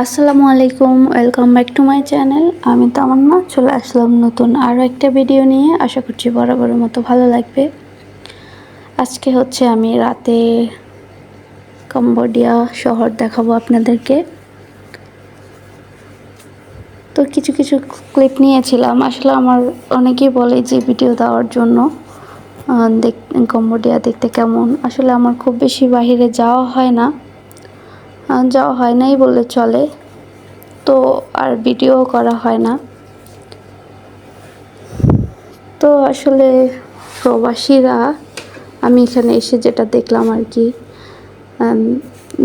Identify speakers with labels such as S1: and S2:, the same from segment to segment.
S1: আসসালামু আলাইকুম welcome back to my channel আমি তামান্না, চলে আসলাম নতুন আরও একটা ভিডিও নিয়ে। আশা করছি বরাবরের মতো ভালো লাগবে। আজকে হচ্ছে আমি রাতে কম্বোডিয়া শহর দেখাবো আপনাদেরকে। তো কিছু কিছু ক্লিপ নিয়েছিলাম। আসলে আমার অনেকেই বলে যে ভিডিও দেওয়ার জন্য দেখ কম্বোডিয়া দেখতে কেমন। আসলে আমার খুব বেশি বাইরে যাওয়া হয় না। যাওয়া হয় নাই বললে চলে। তো আর ভিডিও করা হয় না। তো আসলে প্রবাসীরা, আমি এখানে এসে যেটা দেখলাম আর কি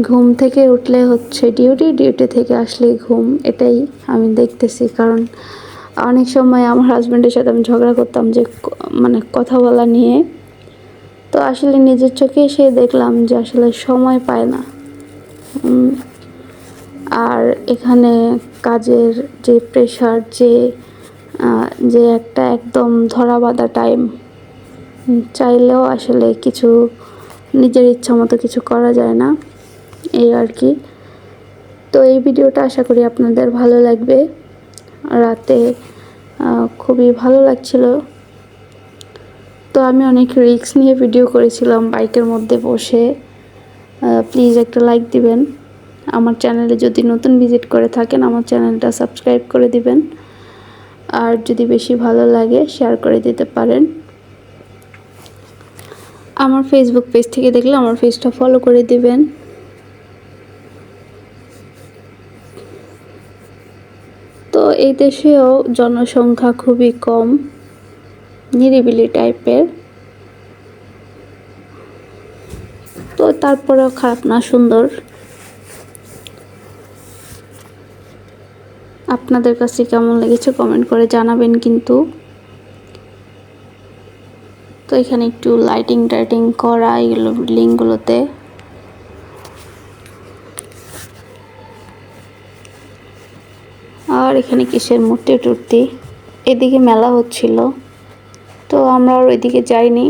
S1: ঘুম থেকে উঠলে হচ্ছে ডিউটি ডিউটি থেকে আসলে ঘুম, এটাই আমি দেখতেছি। কারণ অনেক সময় আমার হাজব্যান্ডের সাথে আমি ঝগড়া করতাম যে মানে কথা বলা নিয়ে। তো আসলে নিজের চোখে এসে দেখলাম যে আসলে সময় পায় না। আর এখানে কাজের যে প্রেশার যে যে একটা একদম ধরা বাঁধা টাইম চাইলেও আসলে কিছু নিজের ইচ্ছা মতো কিছু করা যায় না। এই আর কি। তো এই ভিডিওটা আশা করি আপনাদের ভালো লাগবে। রাতে খুবই ভালো লাগছিল। তো আমি অনেক রিস্ক নিয়ে ভিডিও করেছিলাম বাইকের মধ্যে বসে। প্লিজ একটা লাইক দিবেন। আমার চ্যানেলে যদি নতুন ভিজিট করে থাকেন, আমার চ্যানেলটা সাবস্ক্রাইব করে দিবেন। আর যদি বেশি ভালো লাগে শেয়ার করে দিতে পারেন। আমার ফেসবুক পেজ থেকে দেখলে আমার পেজটা ফলো করে দিবেন। তো এই দেশেও জনসংখ্যা খুবই কম, নিরিবিলি টাইপের তো তারপরেও খারাপ না, সুন্দর। আপনাদের কাছে কেমন লেগেছে কমেন্ট করে জানাবেন কিন্তু। তো এখানে একটু লাইটিং টাইটিং করা, এগুলো বিল্ডিংগুলোতে আর এখানে কিসের মূর্তি টুর্তি এদিকে মেলা হচ্ছিল। তো আমরা আর ওইদিকে যাইনি।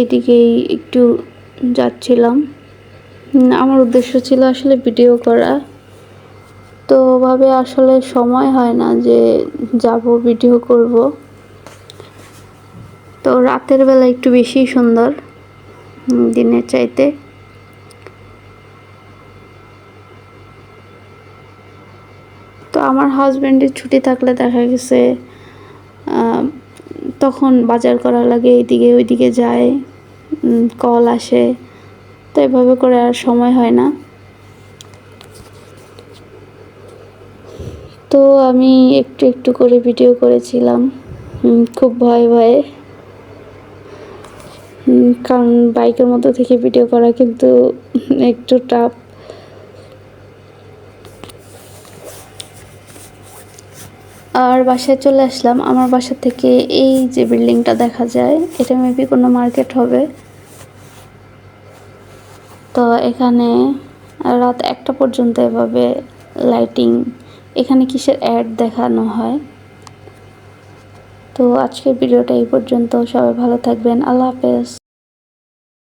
S1: এদিকেই একটু যাচ্ছিলাম। আমার উদ্দেশ্য ছিল আসলে ভিডিও করা। তো ওভাবে আসলে সময় হয় না যে যাব ভিডিও করব। তো রাতের বেলা একটু বেশি সুন্দর দিনের চাইতে। তো আমার হাজব্যান্ডের ছুটি থাকলে দেখা গেছে তখন বাজার করা লাগে এইদিকে ওইদিকে যায় কল আসে। তো এভাবে করে আর সময় হয় না। তো আমি একটু একটু করে ভিডিও করেছিলাম। খুব ভয়ে ভয়ে। কারণ বাইকের মধ্যে থেকে ভিডিও করা কিন্তু একটু টাফ আর বাসায় চলে আসলাম। আমার বাসা থেকে এই যে বিল্ডিংটা দেখা যায়, এটা মেবি কোনো মার্কেট হবে। তো এখানে রাত একটা পর্যন্ত এভাবে লাইটিং এখানে কিসের অ্যাড দেখানো হয়। তো আজকের ভিডিওটা এই পর্যন্ত। সবাই ভালো থাকবেন। আল্লাহ হাফেজ।